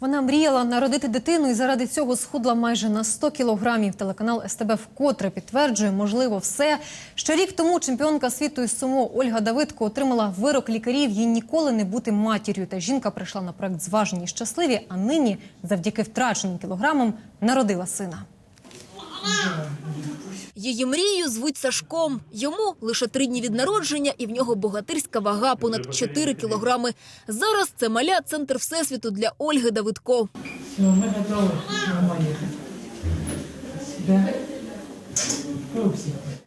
Вона мріяла народити дитину і заради цього схудла майже на 100 кілограмів. Телеканал СТБ вкотре підтверджує, можливо, все. Ще рік тому чемпіонка світу із сумо Ольга Давидко отримала вирок лікарів їй ніколи не бути матір'ю. Та жінка прийшла на проект зважені і щасливі, а нині, завдяки втраченим кілограмам, народила сина. Її мрію звуть Сашком. Йому лише три дні від народження, і в нього богатирська вага понад 4 кілограми. Зараз це маля центр всесвіту для Ольги Давидко. Мы готовы. Можем поехать.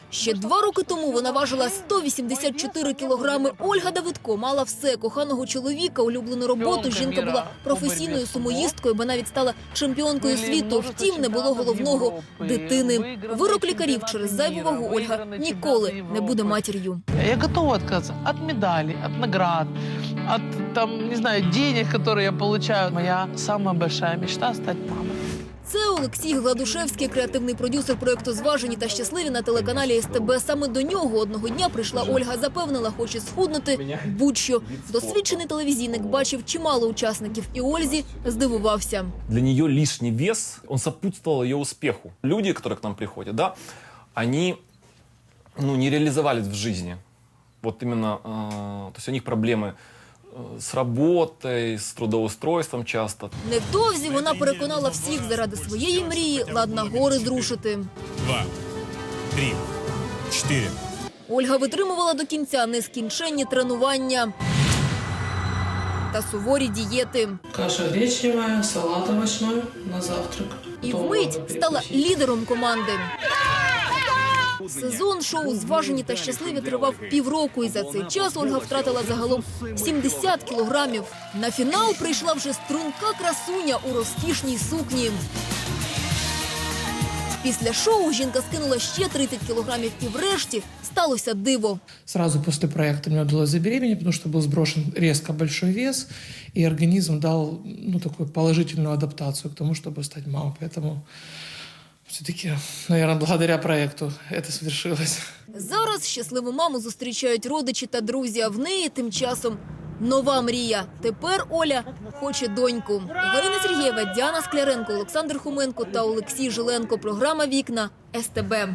Ще два роки тому вона важила 184 кілограми. Ольга Давидко мала все коханого чоловіка, улюблену роботу. Жінка була професійною сумоїсткою, бо навіть стала чемпіонкою світу. Втім, не було головного дитини. Вирок лікарів через зайву вагу Ольга ніколи не буде матір'ю. Я готова отказаться от медалей, от наград, от там, не знаю, денег, которые я получаю. Моя самая большая мечта стать мамой. Це Олексій Гладушевський, креативний продюсер проєкту «Зважені та щасливі» на телеканалі СТБ. Саме до нього одного дня прийшла Ольга. Запевнила, хоче схуднути будь-що. Досвідчений телевізійник бачив чимало учасників, і Ользі здивувався. для нее лишний вес, он сопутствовал ее успеху. Люди, которые к нам приходят, да, они ну, не реализовались в жизни. Вот именно, э, то есть у них проблемы э, с работой, с трудоустройством часто. Невдовзі вона переконала всіх заради своєї мрії ладна гори зрушити. два, три, четыре. Ольга витримувала до кінця нескінченні тренування та суворі дієти. Каша гречневая, салат овощной на завтрак. І вмить стала лідером команди. Сезон шоу «Зважені та щасливі» тривав півроку, і за цей час Ольга втратила загалом 70 кілограмів. На фінал прийшла вже струнка красуня у розкішній сукні. Після шоу жінка скинула ще 30 кілограмів і врешті сталося диво. Сразу после проекта мне удалось забеременеть, потому что был сброшен резко большой вес, и организм дал ну, такую положительную адаптацию к тому, чтобы стать мамой. Поэтому все-таки, наверное, благодаря проекту это свершилось. Зараз щасливу маму зустрічають родичі та друзі, а в неї тим часом нова мрія. Тепер Оля хоче доньку. Галина Сергієва, Діана Скляренко, Олександр Хуменко та Олексій Жиленко. Програма «Вікна» СТБ.